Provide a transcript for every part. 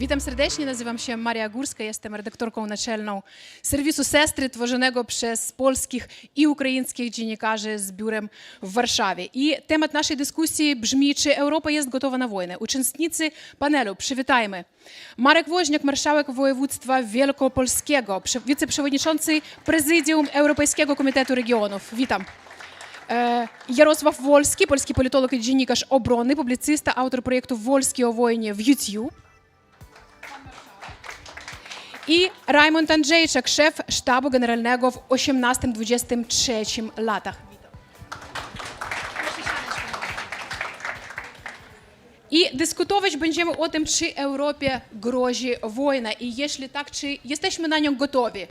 Witam serdecznie, nazywam się Maria Górska, jestem redaktorką naczelną serwisu Sestry, tworzonego przez polskich i ukraińskich dziennikarzy z biurem w Warszawie. I temat naszej dyskusji brzmi, czy Europa jest gotowa na wojnę. Uczestnicy panelu, przywitajmy. Marek Woźniak, marszałek województwa wielkopolskiego, wiceprzewodniczący Prezydium Europejskiego Komitetu Regionów. Witam. E, Jarosław Wolski, polski politolog i dziennikarz obrony, publicysta, autor projektu Wolski o wojnie w YouTube i Raymond Andrzejczyk, szef sztabu generalnego w 18-23 latach. I dyskutować będziemy o tym, czy Europie grozi wojna i jeśli tak, czy jesteśmy na nią gotowi.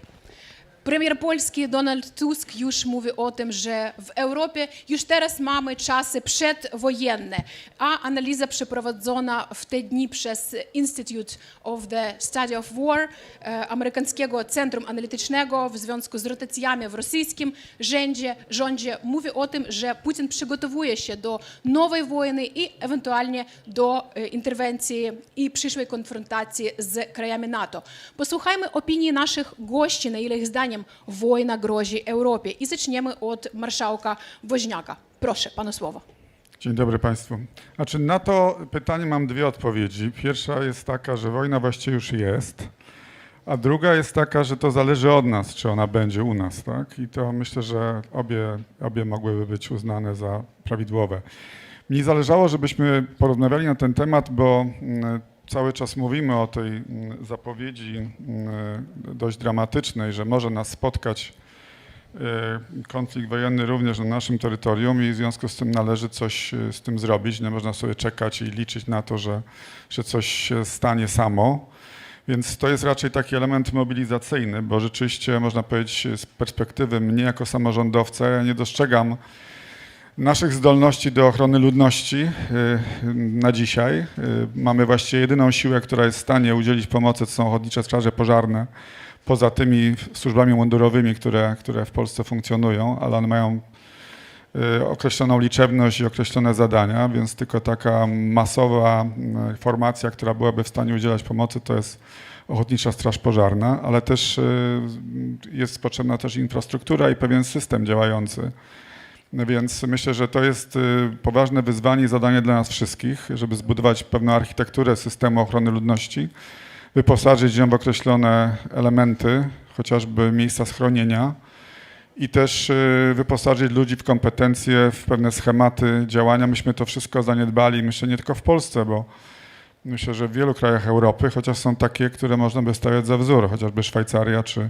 Premier Polski Donald Tusk już mówi o tym, że w Europie już teraz mamy czasy przedwojenne, a analiza przeprowadzona w te dni przez Institute of the Study of War, e, amerykańskiego centrum analitycznego w związku z rotacjami w rosyjskim rządzie, rządzie mówi o tym, że Putin przygotowuje się do nowej wojny i ewentualnie do e, interwencji i przyszłej konfrontacji z krajami NATO. Posłuchajmy opinii naszych gości, na ile ich zdaniem wojna grozi Europie. I zaczniemy od marszałka Woźniaka. Proszę, panu słowo. Dzień dobry Państwu. Znaczy na to pytanie mam dwie odpowiedzi. Pierwsza jest taka, że wojna właściwie już jest, a druga jest taka, że to zależy od nas, czy ona będzie u nas, tak? I to myślę, że obie, obie mogłyby być uznane za prawidłowe. Mi zależało, żebyśmy porozmawiali na ten temat, bo mm, cały czas mówimy o tej mm, zapowiedzi mm, dość dramatycznej, że może nas spotkać e, konflikt wojenny również na naszym terytorium i w związku z tym należy coś e, z tym zrobić. Nie można sobie czekać i liczyć na to, że, że coś się stanie samo. Więc to jest raczej taki element mobilizacyjny, bo rzeczywiście można powiedzieć z perspektywy mnie jako samorządowca, ja nie dostrzegam naszych zdolności do ochrony ludności y, na dzisiaj. Y, Mamy właściwie jedyną siłę, która jest w stanie udzielić pomocy, to są ochotnicze straże pożarne, poza tymi służbami mundurowymi, które, które w Polsce funkcjonują, ale one mają y, określoną liczebność i określone zadania, więc tylko taka masowa formacja, która byłaby w stanie udzielać pomocy, to jest Ochotnicza Straż Pożarna, ale też jest potrzebna też infrastruktura i pewien system działający. Więc myślę, że to jest y, poważne wyzwanie i zadanie dla nas wszystkich, żeby zbudować pewną architekturę systemu ochrony ludności, wyposażyć ją w określone elementy, chociażby miejsca schronienia i też y, wyposażyć ludzi w kompetencje, w pewne schematy działania. Myśmy to wszystko zaniedbali, myślę nie tylko w Polsce, bo myślę, że w wielu krajach Europy, chociaż są takie, które można by stawiać za wzór, chociażby Szwajcaria czy,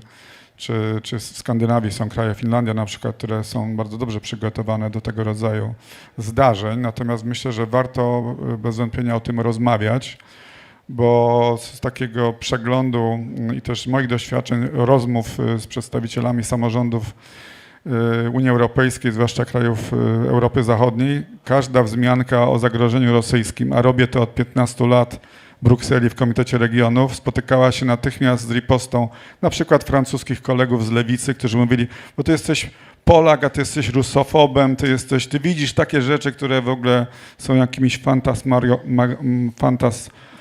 czy, czy w Skandynawii są kraje, Finlandia na przykład, które są bardzo dobrze przygotowane do tego rodzaju zdarzeń. Natomiast myślę, że warto y, bez wątpienia o tym rozmawiać, bo z takiego przeglądu mm, i też moich doświadczeń, rozmów y, z przedstawicielami samorządów Unii Europejskiej, zwłaszcza krajów y, Europy Zachodniej, każda wzmianka o zagrożeniu rosyjskim, a robię to od 15 lat w Brukseli w Komitecie Regionów, spotykała się natychmiast z ripostą na przykład francuskich kolegów z lewicy, którzy mówili, bo ty jesteś Polak, a ty jesteś rusofobem, ty jesteś, ty widzisz takie rzeczy, które w ogóle są jakimiś fantasmario, ma,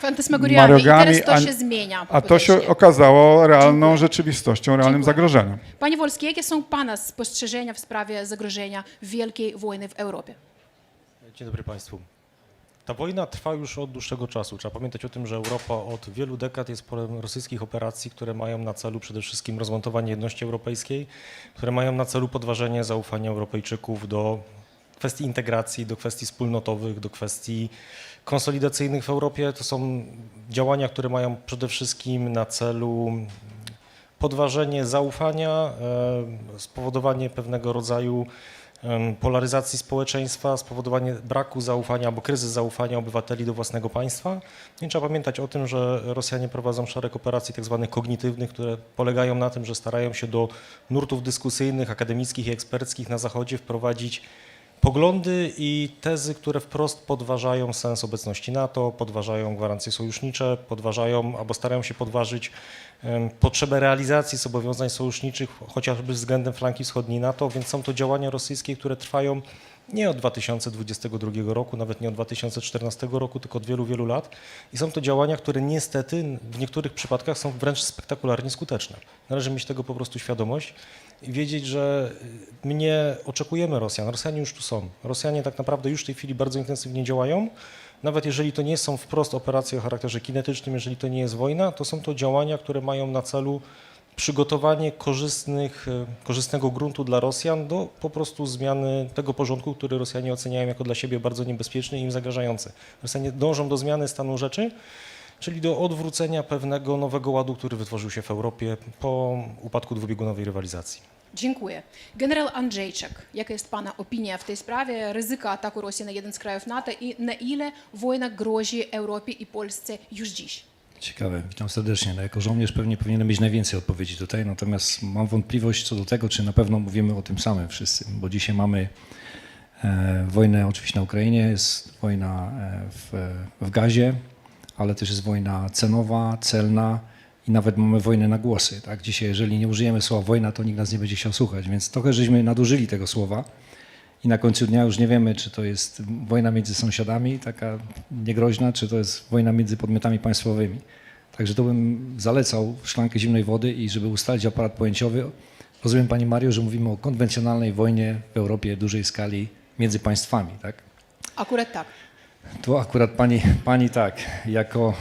Fantasmagoriami. I teraz to a- się zmienia. a to się okazało realną Dziękuję. rzeczywistością, realnym Dziękuję. zagrożeniem. Panie Wolski, jakie są Pana spostrzeżenia w sprawie zagrożenia wielkiej wojny w Europie? Dzień dobry Państwu. Ta wojna trwa już od dłuższego czasu. Trzeba pamiętać o tym, że Europa od wielu dekad jest polem rosyjskich operacji, które mają na celu przede wszystkim rozmontowanie jedności europejskiej, które mają na celu podważenie zaufania Europejczyków do kwestii integracji, do kwestii wspólnotowych, do kwestii konsolidacyjnych w Europie. To są działania, które mają przede wszystkim na celu podważenie zaufania, e, spowodowanie pewnego rodzaju polaryzacji społeczeństwa, spowodowanie braku zaufania albo kryzys zaufania obywateli do własnego państwa. I trzeba pamiętać o tym, że Rosjanie prowadzą szereg operacji tak zwanych kognitywnych, które polegają na tym, że starają się do nurtów dyskusyjnych, akademickich i eksperckich na Zachodzie wprowadzić poglądy i tezy, które wprost podważają sens obecności NATO, podważają gwarancje sojusznicze, podważają albo starają się podważyć potrzebę realizacji zobowiązań sojuszniczych, chociażby względem flanki wschodniej NATO, więc są to działania rosyjskie, które trwają Nie od 2022 roku, nawet nie od 2014 roku, tylko od wielu, wielu lat. I są to działania, które niestety w niektórych przypadkach są wręcz spektakularnie skuteczne. Należy mieć tego po prostu świadomość i wiedzieć, że my nie oczekujemy Rosjan. Rosjanie już tu są. Rosjanie tak naprawdę już w tej chwili bardzo intensywnie działają. Nawet jeżeli to nie są wprost operacje o charakterze kinetycznym, jeżeli to nie jest wojna, to są to działania, które mają na celu przygotowanie korzystnych, e, korzystnego gruntu dla Rosjan do po prostu zmiany tego porządku, który Rosjanie oceniają jako dla siebie bardzo niebezpieczny i im zagrażający. Rosjanie dążą do zmiany stanu rzeczy, czyli do odwrócenia pewnego nowego ładu, który wytworzył się w Europie po upadku dwubiegunowej rywalizacji. Dziękuję. Generał Andrzejczak, jaka jest Pana opinia w tej sprawie ryzyka ataku Rosji na jeden z krajów NATO i na ile wojna grozi Europie i Polsce już dziś? Ciekawe, witam serdecznie. No, jako żołnierz pewnie powinienem mieć najwięcej odpowiedzi tutaj, natomiast mam wątpliwość co do tego, czy na pewno mówimy o tym samym wszyscy, bo dzisiaj mamy e, wojnę oczywiście na Ukrainie, jest wojna e, w, w gazie, ale też jest wojna cenowa, celna i nawet mamy wojnę na głosy. Tak? Dzisiaj, jeżeli nie użyjemy słowa wojna, to nikt nas nie będzie chciał słuchać, więc trochę żeśmy nadużyli tego słowa. I na końcu dnia już nie wiemy, czy to jest wojna między sąsiadami, taka niegroźna, czy to jest wojna między podmiotami państwowymi. Także to bym zalecał szklankę zimnej wody i żeby ustalić aparat pojęciowy. Rozumiem Pani Mario, że mówimy o konwencjonalnej wojnie w Europie dużej skali między państwami, tak? Akurat tak. Tu akurat pani, pani tak, jako,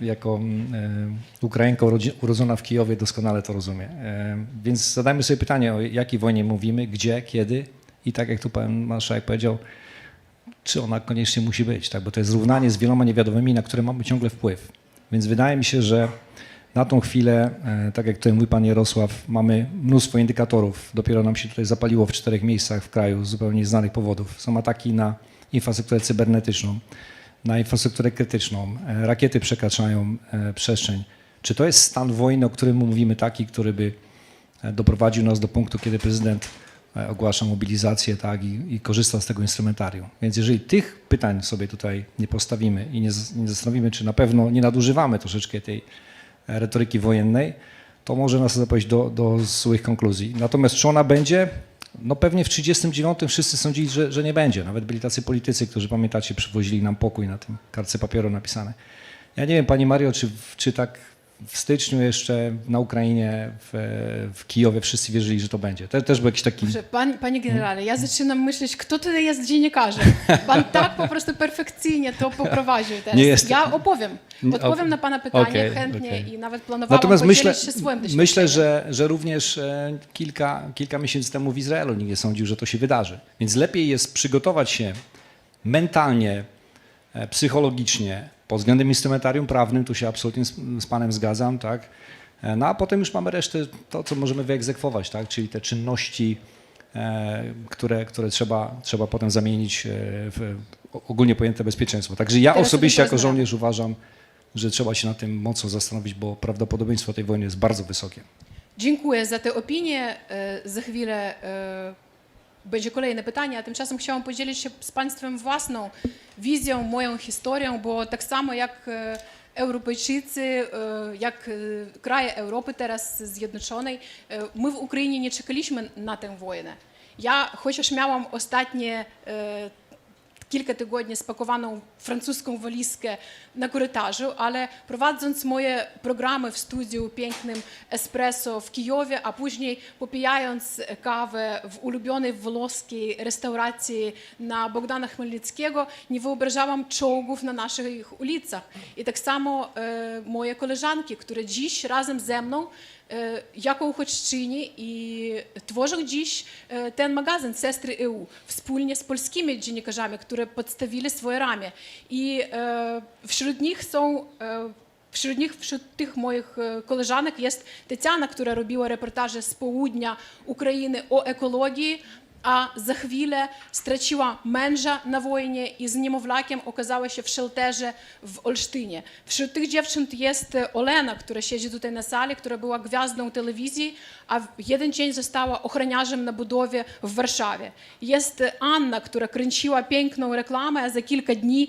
e, jako mm, e, Ukrainka urodzona w Kijowie doskonale to rozumie. E, Więc zadajmy sobie pytanie, o jakiej wojnie mówimy, gdzie, kiedy i tak jak tu pan marszałek powiedział, czy ona koniecznie musi być, tak? bo to jest równanie z wieloma niewiadomymi, na które mamy ciągle wpływ. Więc wydaje mi się, że na tą chwilę, tak jak tutaj mówi pan Jarosław, mamy mnóstwo indykatorów. Dopiero nam się tutaj zapaliło w czterech miejscach w kraju z zupełnie znanych powodów. Są ataki na infrastrukturę cybernetyczną, na infrastrukturę krytyczną. E, Rakiety przekraczają e, przestrzeń. Czy to jest stan wojny, o którym mówimy taki, który by e, doprowadził nas do punktu, kiedy prezydent ogłasza mobilizację tak, i, i korzysta z tego instrumentarium. Więc jeżeli tych pytań sobie tutaj nie postawimy i nie, nie zastanowimy, czy na pewno nie nadużywamy troszeczkę tej retoryki wojennej, to może nas zapaść do, do złych konkluzji. Natomiast czy ona będzie? No pewnie w 1939 wszyscy sądzili, że, że nie będzie. Nawet byli tacy politycy, którzy pamiętacie, przywozili nam pokój na tym kartce papieru napisane. Ja nie wiem, Pani Mario, czy, czy tak w styczniu jeszcze na Ukrainie, w, w Kijowie wszyscy wierzyli, że to będzie. To też był jakiś taki... Dobrze, panie, panie generale, ja zaczynam myśleć, kto tutaj jest dziennikarzem. Pan tak po prostu perfekcyjnie to poprowadził teraz. Nie jestem. Ja opowiem. Odpowiem na pana pytanie Okej, chętnie okej. i nawet planowałam Natomiast myślę, się swoim myślę że, że również e, kilka, kilka miesięcy temu w Izraelu nikt nie sądził, że to się wydarzy. Więc lepiej jest przygotować się mentalnie, e, psychologicznie, pod względem instrumentarium prawnym, tu się absolutnie z, z panem zgadzam, tak? E, No a potem już mamy resztę, to co możemy wyegzekwować, tak? Czyli te czynności, e, które, które trzeba, trzeba potem zamienić e, w ogólnie pojęte bezpieczeństwo. Także ja Teraz osobiście jako żołnierz uważam, że trzeba się na tym mocno zastanowić, bo prawdopodobieństwo tej wojny jest bardzo wysokie. Dziękuję za tę opinię. Za chwilę będzie kolejne pytanie, a tymczasem chciałam podzielić się z Państwem własną wizją, moją historią, bo tak samo jak e, Europejczycy, e, jak e, kraje Europy teraz zjednoczonej, e, my w Ukrainie nie czekaliśmy na tę wojnę. Ja chociaż miałam ostatnie e, kilka tygodni spakowaną francuską walizkę na korytarzu, ale prowadząc moje programy w studiu pięknym Espresso w Kijowie, a później popijając kawę w ulubionej włoskiej restauracji na Bogdana Chmielnickiego, nie wyobrażałam czołgów na naszych ulicach. I tak samo e, moje koleżanki, które dziś razem ze mną e, Sestry EU wspólnie z polskimi dziennikarzami, które podstawili swoje ramię. I e, wśród nich są e, Wśród nich, wśród tych moich e, koleżanek jest Тетяна, która robiła reportaże z południa Ukrainy o ekologii, a za chwilę straciła męża na wojnie i z niemowlakiem okazała się w szelterze w Olsztynie. Wśród tych dziewczyn jest e, Olena, która siedzi tutaj na sali, która była gwiazdą telewizji, a jeden dzień została ochroniarzem na budowie w Warszawie. Jest e, Anna, która kręciła piękną reklamę, a za kilka dni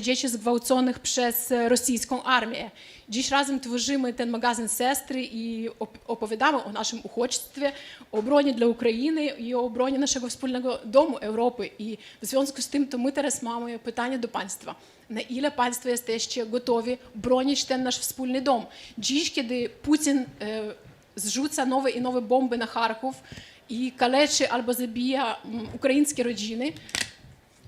dzieci zgwałconych przez e, rosyjską armię. Dziś razem tworzymy ten magazyn Sestry i op- opowiadamy o naszym uchodźstwie, o obronie dla України. І обороні нашого спільного дому Європи. І в зв'язку з тим, то ми зараз маємо питання до панства. На jesteście gotowi bronić ten nasz wspólny dom? Dziś, kiedy Putin e, zrzuca nowe i nowe bomby na Charków i kaleczy albo zabija mm, ukraińskie rodziny,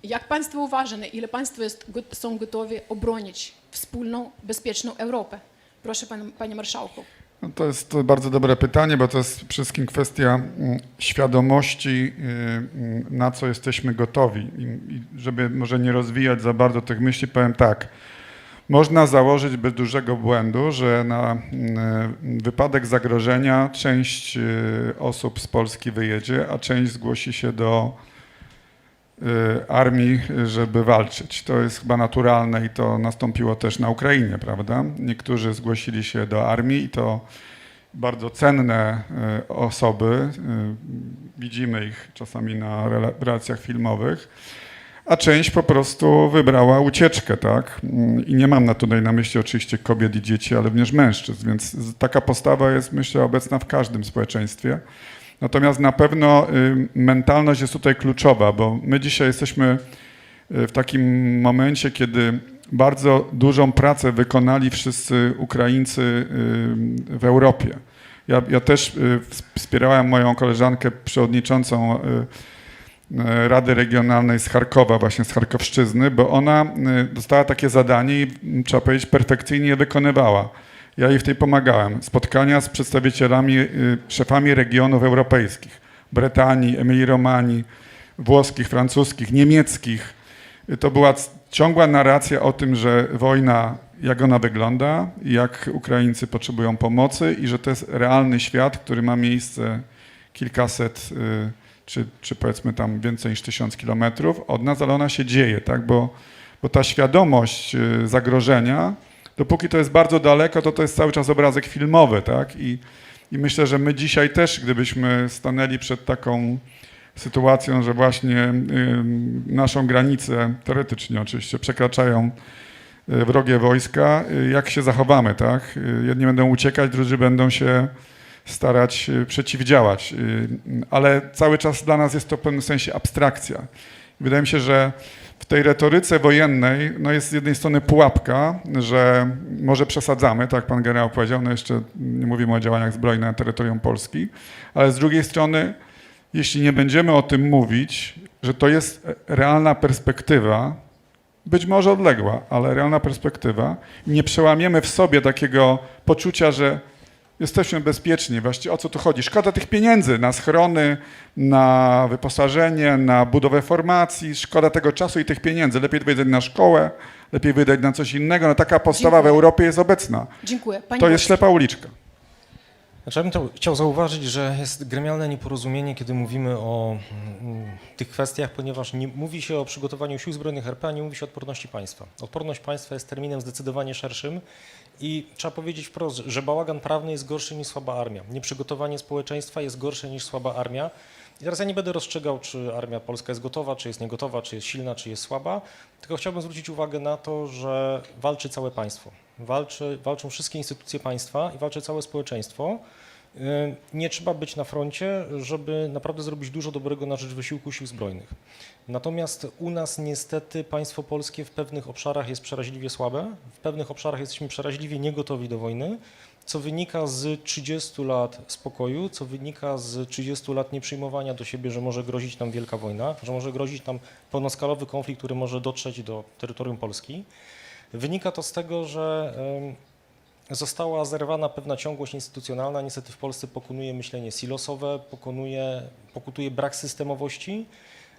jak państwo uważa, ile państwo jest, są gotowi obronić wspólną, bezpieczną Europę? Proszę, pan, panie marszałku. No to jest bardzo dobre pytanie, bo to jest przede wszystkim kwestia mm, świadomości, y, mm, na co jesteśmy gotowi. I, żeby może nie rozwijać za bardzo tych myśli, powiem tak. Można założyć bez dużego błędu, że na mm, wypadek zagrożenia część y, osób z Polski wyjedzie, a część zgłosi się do armii, żeby walczyć. To jest chyba naturalne i to nastąpiło też na Ukrainie, prawda? Niektórzy zgłosili się do armii i to bardzo cenne y, osoby. y, Widzimy ich czasami na rela- relacjach filmowych. A część po prostu wybrała ucieczkę, tak? Mm, I nie mam na tutaj na myśli oczywiście kobiet i dzieci, ale również mężczyzn, więc taka postawa jest myślę obecna w każdym społeczeństwie. Natomiast na pewno y, mentalność jest tutaj kluczowa, bo my dzisiaj jesteśmy y, w takim momencie, kiedy bardzo dużą pracę wykonali wszyscy Ukraińcy y, w Europie. Ja, ja też ws- wspierałem moją koleżankę przewodniczącą Rady Regionalnej z Charkowa, właśnie z Charkowszczyzny, bo ona dostała takie zadanie i trzeba powiedzieć perfekcyjnie je wykonywała. Ja jej w tej pomagałem. Spotkania z przedstawicielami, y, szefami regionów europejskich, Brytanii, Emilii-Romanii, włoskich, francuskich, niemieckich. Y, To była ciągła narracja o tym, że wojna, jak ona wygląda, jak Ukraińcy potrzebują pomocy i że to jest realny świat, który ma miejsce kilkaset y, czy, czy powiedzmy tam więcej niż tysiąc kilometrów od nas, ale ona się dzieje, tak? bo, bo ta świadomość zagrożenia, dopóki to jest bardzo daleko, to to jest cały czas obrazek filmowy. Tak? I, I myślę, że my dzisiaj też, gdybyśmy stanęli przed taką sytuacją, że właśnie naszą granicę, teoretycznie oczywiście, przekraczają y, wrogie wojska, y, jak się zachowamy, tak? Y, Jedni będą uciekać, drudzy będą się starać przeciwdziałać, ale cały czas dla nas jest to w pewnym sensie abstrakcja. Wydaje mi się, że w tej retoryce wojennej no jest z jednej strony pułapka, że może przesadzamy, tak pan generał powiedział, no jeszcze nie mówimy o działaniach zbrojnych na terytorium Polski, ale z drugiej strony, jeśli nie będziemy o tym mówić, że to jest realna perspektywa, być może odległa, ale realna perspektywa, nie przełamiemy w sobie takiego poczucia, że jesteśmy bezpieczni. Właściwie o co tu chodzi? Szkoda tych pieniędzy na schrony, na wyposażenie, na budowę formacji. Szkoda tego czasu i tych pieniędzy. Lepiej wydać na szkołę, lepiej wydać na coś innego. No taka postawa w Dziękuję. Europie jest obecna. Dziękuję. Panie To jest ślepa uliczka. Znaczy, ja bym to chciał zauważyć, że jest gremialne nieporozumienie, kiedy mówimy o mm, tych kwestiach, ponieważ nie mówi się o przygotowaniu sił zbrojnych RP, a nie mówi się o odporności państwa. Odporność państwa jest terminem zdecydowanie szerszym i trzeba powiedzieć wprost, że bałagan prawny jest gorszy niż słaba armia. Nieprzygotowanie społeczeństwa jest gorsze niż słaba armia. I teraz ja nie będę rozstrzygał, czy armia polska jest gotowa, czy jest niegotowa, czy jest silna, czy jest słaba, tylko chciałbym zwrócić uwagę na to, że walczy całe państwo. Walczy, walczą wszystkie instytucje państwa i walczy całe społeczeństwo. Y, Nie trzeba być na froncie, żeby naprawdę zrobić dużo dobrego na rzecz wysiłku sił zbrojnych. Natomiast u nas niestety państwo polskie w pewnych obszarach jest przeraźliwie słabe, w pewnych obszarach jesteśmy przeraźliwie niegotowi do wojny, co wynika z 30 lat spokoju, co wynika z 30 lat nieprzyjmowania do siebie, że może grozić nam wielka wojna, że może grozić nam pełnoskalowy konflikt, który może dotrzeć do terytorium Polski. Wynika to z tego, że została zerwana pewna ciągłość instytucjonalna. Niestety w Polsce pokonuje myślenie silosowe, pokonuje, pokutuje brak systemowości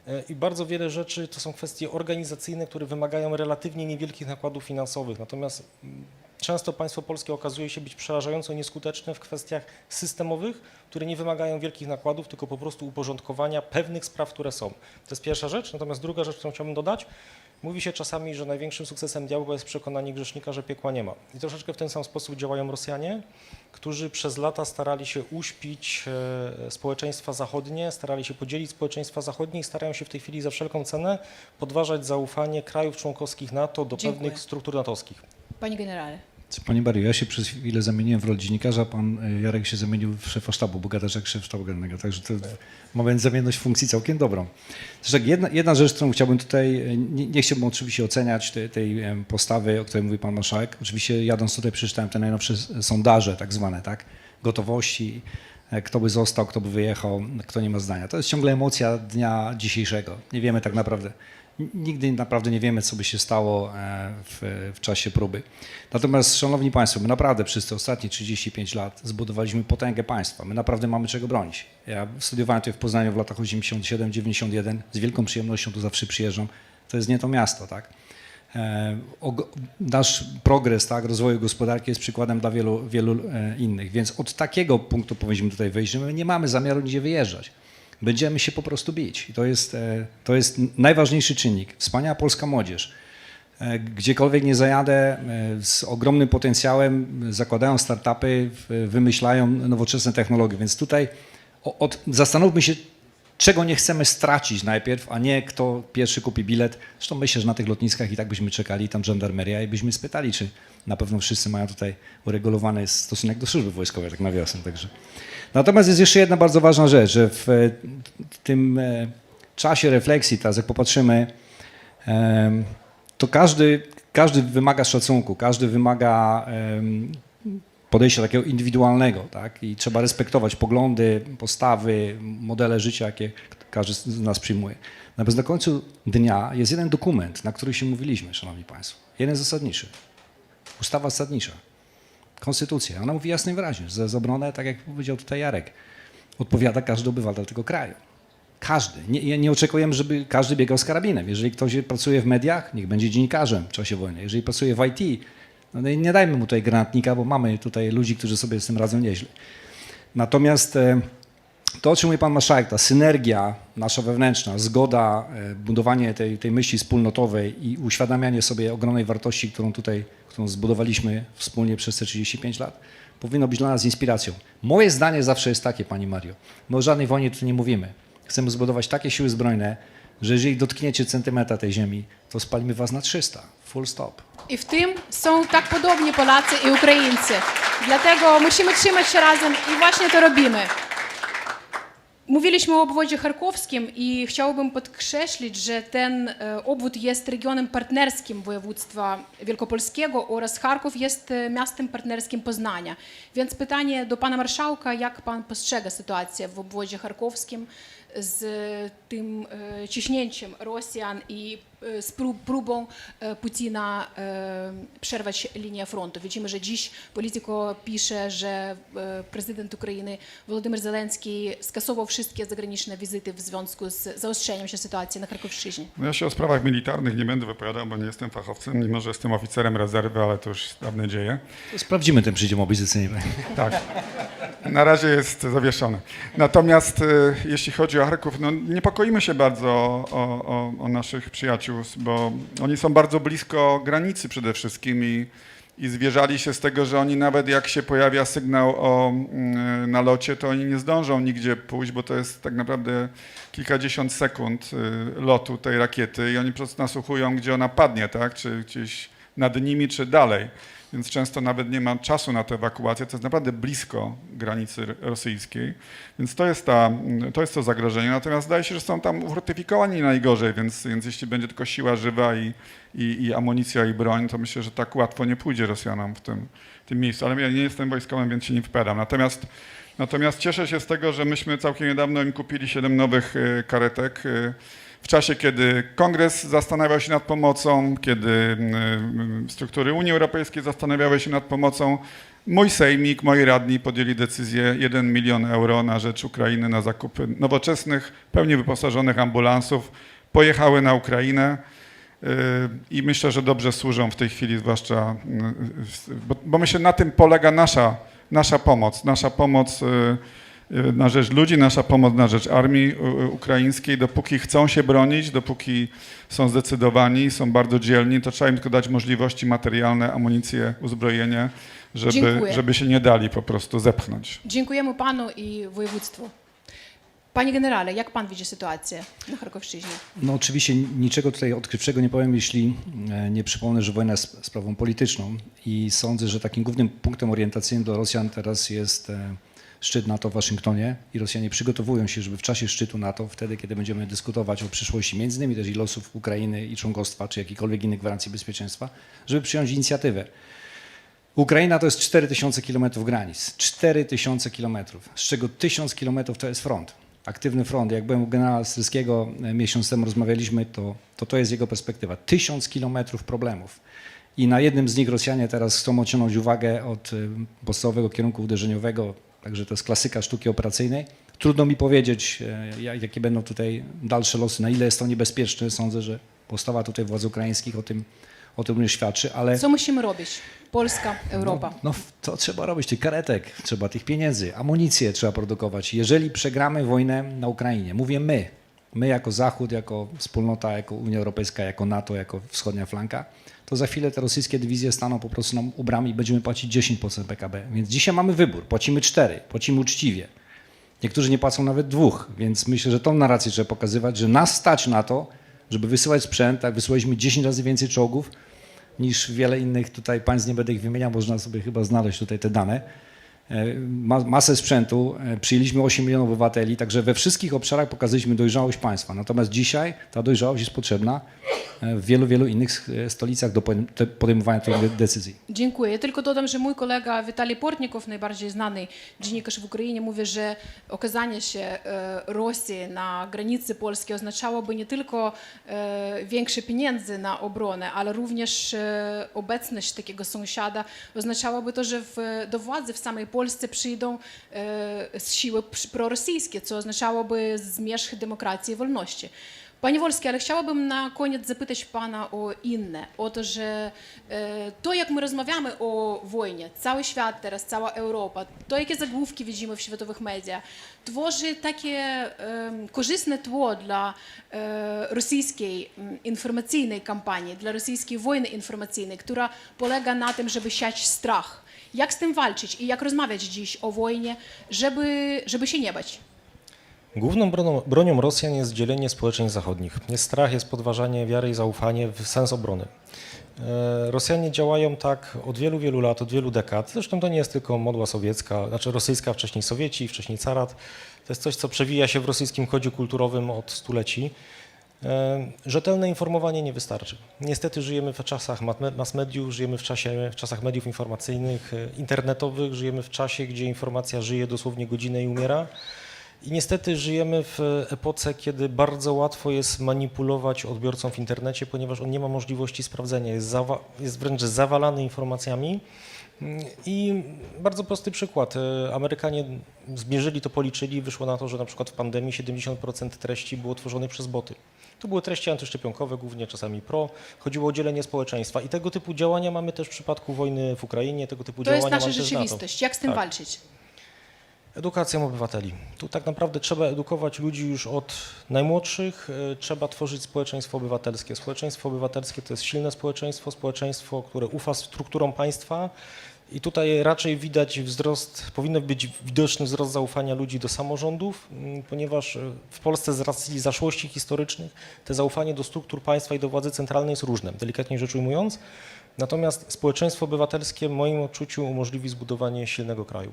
e, i bardzo wiele rzeczy to są kwestie organizacyjne, które wymagają relatywnie niewielkich nakładów finansowych. Natomiast mm, często państwo polskie okazuje się być przerażająco nieskuteczne w kwestiach systemowych, które nie wymagają wielkich nakładów, tylko po prostu uporządkowania pewnych spraw, które są. To jest pierwsza rzecz. Natomiast druga rzecz, którą chciałbym dodać, Mówi się czasami, że największym sukcesem diabła jest przekonanie grzesznika, że piekła nie ma. I troszeczkę w ten sam sposób działają Rosjanie, którzy przez lata starali się uśpić e, społeczeństwa zachodnie, starali się podzielić społeczeństwa zachodnie i starają się w tej chwili za wszelką cenę podważać zaufanie krajów członkowskich NATO do Dziękuję. pewnych struktur natowskich. Panie generale. Panie Barry, ja się przez chwilę zamieniłem w rolę dziennikarza, a pan y, Jarek się zamienił w szefa sztabu, bo gadasz jak szef sztabu generalnego, także to mamy zamienność funkcji całkiem dobrą. Zresztą jedna, jedna rzecz, którą chciałbym tutaj, y, nie, nie chciałbym oczywiście oceniać tej, tej postawy, o której mówi pan marszałek. Oczywiście jadąc tutaj przeczytałem te najnowsze sondaże tak zwane, tak, gotowości, e, kto by został, kto by wyjechał, kto nie ma zdania. To jest ciągle emocja dnia dzisiejszego. Nie wiemy tak naprawdę. Nigdy naprawdę nie wiemy, co by się stało e, w, w czasie próby. Natomiast, Szanowni Państwo, my naprawdę przez te ostatnie 35 lat zbudowaliśmy potęgę państwa. My naprawdę mamy czego bronić. Ja studiowałem tutaj w Poznaniu w latach 87-91. Z wielką przyjemnością tu zawsze przyjeżdżam. To jest nie to miasto, tak? E, Nasz progres tak, rozwoju gospodarki jest przykładem dla wielu, wielu e, innych, więc od takiego punktu powinniśmy tutaj wyjść, że my nie mamy zamiaru nigdzie wyjeżdżać. Będziemy się po prostu bić. I to jest, e, to jest najważniejszy czynnik. Wspaniała polska młodzież. E, Gdziekolwiek nie zajadę, e, z ogromnym potencjałem zakładają startupy, wymyślają nowoczesne technologie, więc tutaj od, zastanówmy się, czego nie chcemy stracić najpierw, a nie kto pierwszy kupi bilet. Zresztą myślę, że na tych lotniskach i tak byśmy czekali, tam żandarmeria i byśmy spytali, czy na pewno wszyscy mają tutaj uregulowany stosunek do służby wojskowej, tak nawiasem. Także. Natomiast jest jeszcze jedna bardzo ważna rzecz, że w, w tym e, czasie refleksji, teraz jak popatrzymy, to każdy, każdy wymaga szacunku, każdy wymaga podejścia takiego indywidualnego, tak? I trzeba respektować poglądy, postawy, modele życia, jakie każdy z nas przyjmuje. Natomiast na końcu dnia jest jeden dokument, na który się mówiliśmy, Szanowni Państwo. Jeden zasadniczy. Ustawa zasadnicza. Konstytucja. Ona mówi jasno i wyraźnie, że za obronę, tak jak powiedział tutaj Jarek, odpowiada każdy obywatel tego kraju. Każdy. Nie, nie oczekujemy, żeby każdy biegał z karabinem. Jeżeli ktoś pracuje w mediach, niech będzie dziennikarzem w czasie wojny. Jeżeli pracuje w IT, no i nie dajmy mu tutaj granatnika, bo mamy tutaj ludzi, którzy sobie z tym radzą nieźle. Natomiast e, to, o czym mówi pan marszałek, ta synergia nasza wewnętrzna, zgoda, e, budowanie tej, tej myśli wspólnotowej i uświadamianie sobie ogromnej wartości, którą tutaj, którą zbudowaliśmy wspólnie przez te 35 lat, powinno być dla nas inspiracją. Moje zdanie zawsze jest takie, pani Mario, my o żadnej wojnie tu nie mówimy. Chcemy zbudować takie siły zbrojne, że jeżeli dotkniecie centymetra tej ziemi, to spalimy was na 300. Full stop. I w tym są tak podobni Polacy i Ukraińcy. Dlatego musimy trzymać się razem i właśnie to robimy. Mówiliśmy o obwodzie charkowskim i chciałbym podkreślić, że ten e, obwód jest regionem partnerskim województwa wielkopolskiego oraz Charków jest e, miastem partnerskim Poznania. Więc pytanie do pana marszałka, jak pan postrzega sytuację w obwodzie charkowskim, z tym e, ciśnięciem Rosjan i e, z prób, próbą e, Putina e, przerwać linię frontu. Widzimy, że dziś Polityko pisze, że e, prezydent Ukrainy Володимир Зеленський скасовував wszystkie zagraniczne wizyty w związku z zaostrzeniem się sytuacji na Charkowszczyźnie. No ja się o sprawach militarnych nie będę wypowiadał, bo nie jestem fachowcem, mimo że jestem oficerem rezerwy, ale to już dawne dzieje. Sprawdzimy ten przydział mobilizacyjny. Tak. Na razie jest zawieszony. Natomiast e, jeśli chodzi o Charków, no niepokoimy się bardzo o, o, o naszych przyjaciół, bo oni są bardzo blisko granicy przede wszystkim i, i zwierzali się z tego, że oni nawet jak się pojawia sygnał o mm, nalocie, to oni nie zdążą nigdzie pójść, bo to jest tak naprawdę kilkadziesiąt sekund y, lotu tej rakiety i oni po prostu nasłuchują, gdzie ona padnie, tak? Czy gdzieś nad nimi, czy dalej więc często nawet nie ma czasu na tę ewakuację. To jest naprawdę blisko granicy rosyjskiej, więc to jest, ta, to, jest to zagrożenie. Natomiast zdaje się, że są tam ufortyfikowani najgorzej, więc, więc jeśli będzie tylko siła żywa i, i, i amunicja i broń, to myślę, że tak łatwo nie pójdzie Rosjanom w tym, tym miejscu. Ale ja nie jestem wojskowym, więc się nie wpadam. Natomiast, natomiast cieszę się z tego, że myśmy całkiem niedawno im kupili siedem nowych y, karetek. Y, w czasie, kiedy Kongres zastanawiał się nad pomocą, kiedy mm, struktury Unii Europejskiej zastanawiały się nad pomocą, mój sejmik, moi radni podjęli decyzję 1 milion euro na rzecz Ukrainy na zakupy nowoczesnych, pełnie wyposażonych ambulansów. Pojechały na Ukrainę yy, i myślę, że dobrze służą w tej chwili, zwłaszcza, yy, bo, bo myślę, na tym polega nasza, nasza pomoc, nasza pomoc yy, na rzecz ludzi, nasza pomoc na rzecz armii ukraińskiej. Dopóki chcą się bronić, dopóki są zdecydowani, są bardzo dzielni, to trzeba im tylko dać możliwości materialne, amunicję, uzbrojenie, żeby, Dziękuję. żeby się nie dali po prostu zepchnąć. Dziękujemy panu i województwu. Panie generale, jak pan widzi sytuację na Charkowszczyźnie? No oczywiście niczego tutaj odkrywczego nie powiem, jeśli e, nie przypomnę, że wojna jest sprawą polityczną i sądzę, że takim głównym punktem orientacyjnym dla Rosjan teraz jest e, szczyt NATO w Waszyngtonie i Rosjanie przygotowują się, żeby w czasie szczytu NATO, wtedy kiedy będziemy dyskutować o przyszłości między innymi też i losów Ukrainy i członkostwa, czy jakichkolwiek innych gwarancji bezpieczeństwa, żeby przyjąć inicjatywę. Ukraina to jest 4000 km granic. 4000 km, z czego 1000 km to jest front. Aktywny front. Jak byłem u generała Stryskiego e, miesiąc temu rozmawialiśmy, to to, to jest jego perspektywa. 1000 km problemów. I na jednym z nich Rosjanie teraz chcą odciągnąć uwagę od e, podstawowego kierunku uderzeniowego, także to jest klasyka sztuki operacyjnej. Trudno mi powiedzieć, e, jak- jakie będą tutaj dalsze losy, na ile jest to niebezpieczne. Sądzę, że postawa tutaj władz ukraińskich o tym, o tym również świadczy, ale... Co musimy robić? Polska, Europa. No, no to trzeba robić, tych karetek, trzeba tych pieniędzy, amunicję trzeba produkować. Jeżeli przegramy wojnę na Ukrainie, mówię my, my jako Zachód, jako wspólnota, jako Unia Europejska, jako NATO, jako wschodnia flanka, to za chwilę te rosyjskie dywizje staną po prostu nam u bram i będziemy płacić 10% PKB. Więc dzisiaj mamy wybór, płacimy 4, płacimy uczciwie. Niektórzy nie płacą nawet dwóch, więc myślę, że tą narrację trzeba pokazywać, że nas stać na to, żeby wysyłać sprzęt, tak wysyłaliśmy 10 razy więcej czołgów, niż wiele innych tutaj państw, nie będę ich wymieniał, można sobie chyba znaleźć tutaj te dane. E, Ma, masę sprzętu, e, przyjęliśmy 8 milionów obywateli, także we wszystkich obszarach pokazaliśmy dojrzałość państwa. Natomiast dzisiaj ta dojrzałość jest potrzebna e, w wielu, wielu innych stolicach do podejmowania tych de- decyzji. Dziękuję. Tylko dodam, że mój kolega Witali Portnikow, najbardziej znany dziennikarz w Ukrainie, mówi, że okazanie się Rosji na granicy polskiej oznaczałoby nie tylko większe pieniądze na obronę, ale również obecność takiego sąsiada oznaczałoby to, że w, do władzy w samej Polsce przyjdą e, siły przy- prorosyjskie, co oznaczałoby zmierzch demokracji i wolności. Panie Wolski, ale chciałabym na koniec zapytać Pana o inne. O to, że e, to, jak my rozmawiamy o wojnie, cały świat teraz, cała Europa, to, jakie zagłówki widzimy w światowych mediach, tworzy takie em, korzystne tło dla e, rosyjskiej informacyjnej kampanii, dla rosyjskiej wojny informacyjnej, która polega na tym, żeby siać strach. Jak z tym walczyć i jak rozmawiać dziś o wojnie, żeby, żeby się nie bać? Główną bronią, bronią Rosjan jest dzielenie społeczeństw zachodnich. Jest strach, jest podważanie wiary i zaufanie w sens obrony. E, Rosjanie działają tak od wielu, wielu lat, od wielu dekad. Zresztą to nie jest tylko modła sowiecka, znaczy rosyjska, wcześniej Sowieci, wcześniej carat. To jest coś, co przewija się w rosyjskim kodzie kulturowym od stuleci. E, Rzetelne informowanie nie wystarczy. Niestety żyjemy w czasach mass mediów, żyjemy w, czasie, w czasach mediów informacyjnych, e, internetowych, żyjemy w czasie, gdzie informacja żyje dosłownie godzinę i umiera. I niestety żyjemy w epoce, kiedy bardzo łatwo jest manipulować odbiorcą w internecie, ponieważ on nie ma możliwości sprawdzenia, jest, jest wręcz zawalany informacjami. I bardzo prosty przykład. E, Amerykanie zmierzyli to, policzyli, wyszło na to, że na przykład w pandemii 70% treści było tworzonych przez boty. To były treści antyszczepionkowe, głównie czasami pro. Chodziło o dzielenie społeczeństwa. I tego typu działania mamy też w przypadku wojny w Ukrainie, tego typu To jest działania nasza mamy też w NATO. rzeczywistość. Jak z tym Tak. walczyć? Edukacją obywateli. Tu tak naprawdę trzeba edukować ludzi już od najmłodszych, e, trzeba tworzyć społeczeństwo obywatelskie. Społeczeństwo obywatelskie to jest silne społeczeństwo, społeczeństwo, które ufa strukturom państwa i tutaj raczej widać wzrost, powinno być widoczny wzrost zaufania ludzi do samorządów, ponieważ e, w Polsce z racji zaszłości historycznych te zaufanie do struktur państwa i do władzy centralnej jest różne, delikatnie rzecz ujmując. Natomiast społeczeństwo obywatelskie w moim odczuciu umożliwi zbudowanie silnego kraju.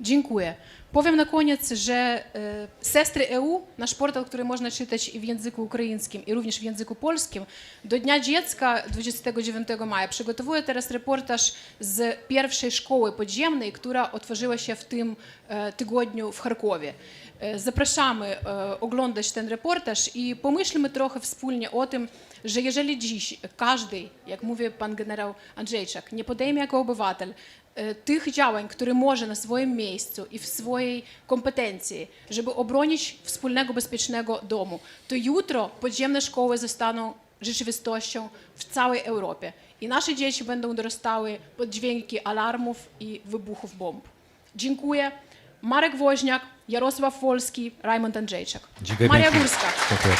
Dziękuję. Powiem na koniec, że e, Sestry EU, nasz portal, który można czytać i w języku ukraińskim, i również w języku polskim, do Dnia Dziecka 29 maja przygotowuje teraz reportaż z pierwszej szkoły podziemnej, która otworzyła się w tym e, tygodniu w Charkowie. E, Zapraszamy e, oglądać ten reportaż i pomyślmy trochę wspólnie o tym, że jeżeli dziś każdy, jak mówi pan generał Andrzejczak, nie podejmie jako obywatel tych działań, które może na swoim miejscu i w swojej kompetencji, żeby obronić wspólnego, bezpiecznego domu, to jutro podziemne szkoły zostaną rzeczywistością w całej Europie. I nasze dzieci będą dorastały pod dźwięki alarmów i wybuchów bomb. Dziękuję. Marek Woźniak, Jarosław Wolski, Raymond Andrzejczak. Dziękuję Maria. Górska. Dziękuję.